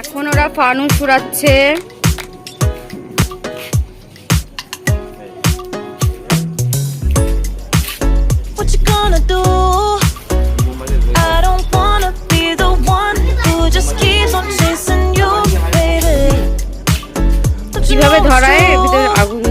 এখন ওরা ফানু ছুড়াচ্ছে। কীভাবে ধরায়? আগুন।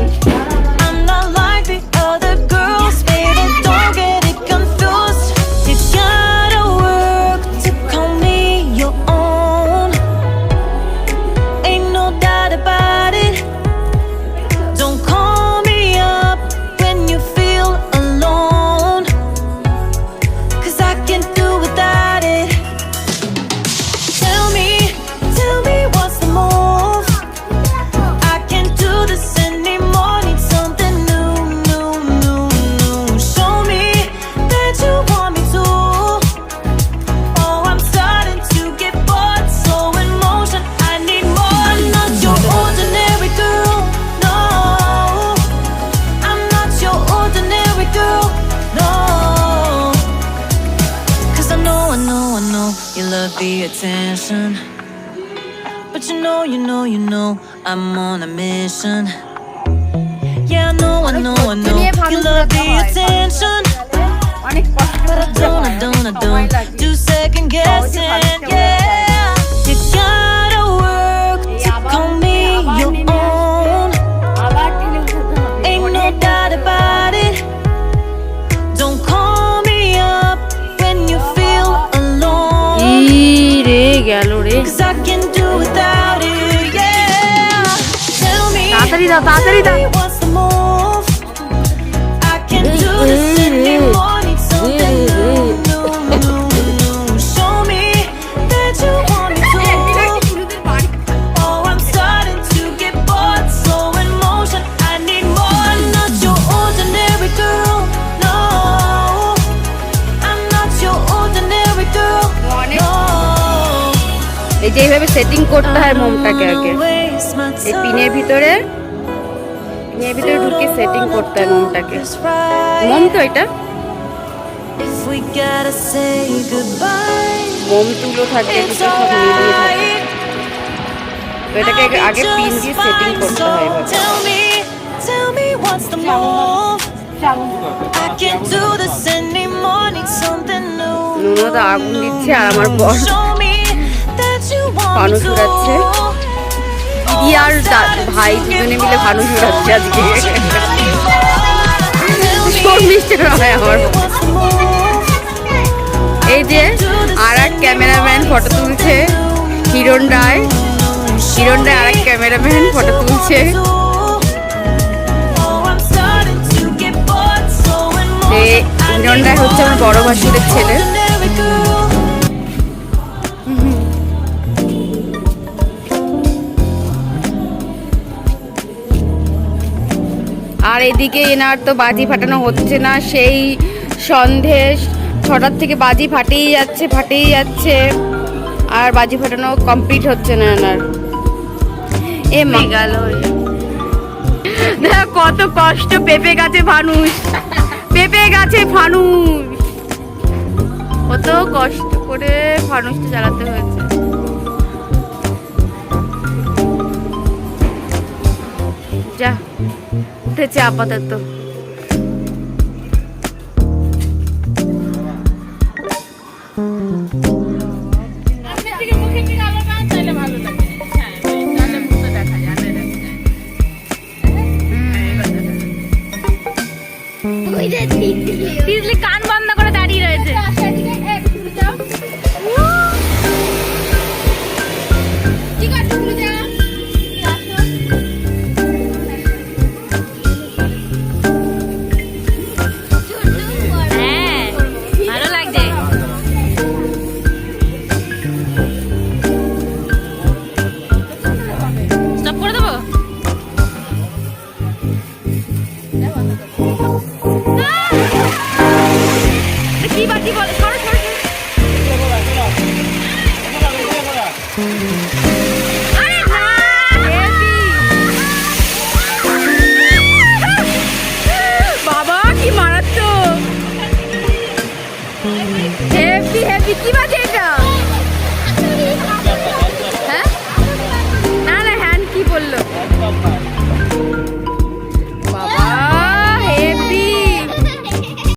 the attention. But you know, you know, you know, I'm on a mission. Yeah, I know, I know, I know. You love the attention. But I don't Tell me, তাড়াতাড়ি দাও তাড়াতাড়ি দাও এই যে এইভাবে সেটিং করতে হয় মোমটাকে আগে এই পিনের ভিতরে পিনের ভিতরে ঢুকে সেটিং করতে হয় মোমটাকে মোম তো এটা মোম তুলো থাকে সব মিলিয়ে থাকে তো এটাকে আগে- পিন দিয়ে সেটিং করতে হয় এভাবে Tell me, tell me what's the move? I can't do this anymore. Need something new. Nuno তো আগুন দিচ্ছে আর আমার বর to. উড়াচ্ছে। দিদি আর ভাই দুজনে মিলে ফানুস উড়াচ্ছে আজকে মিষ্টি হয় এই যে আর এক ক্যামেরাম্যান ফটো তুলছে হিরণ রায় হিরণ রায় আর এক ক্যামেরাম্যান ফটো তুলছে হিরণ রায় হচ্ছে আমার বড় ভাসুরের ছেলে এদিকে এনার তো বাজি ফাটানো হচ্ছে না, সেই সন্ধে ছটার থেকে বাজি ফাটেই যাচ্ছে ফাটেই যাচ্ছে। আর বাজি ফাটানো কমপ্লিট হচ্ছে না এনার। এ মা। গেল দেখ, কত কষ্ট, পেঁপে গাছে ফানুস পেঁপে গাছে ফানুস কত কষ্ট করে ফানুসটা জ্বালাতে হয়েছে। যা। উঠেছে আপাতত।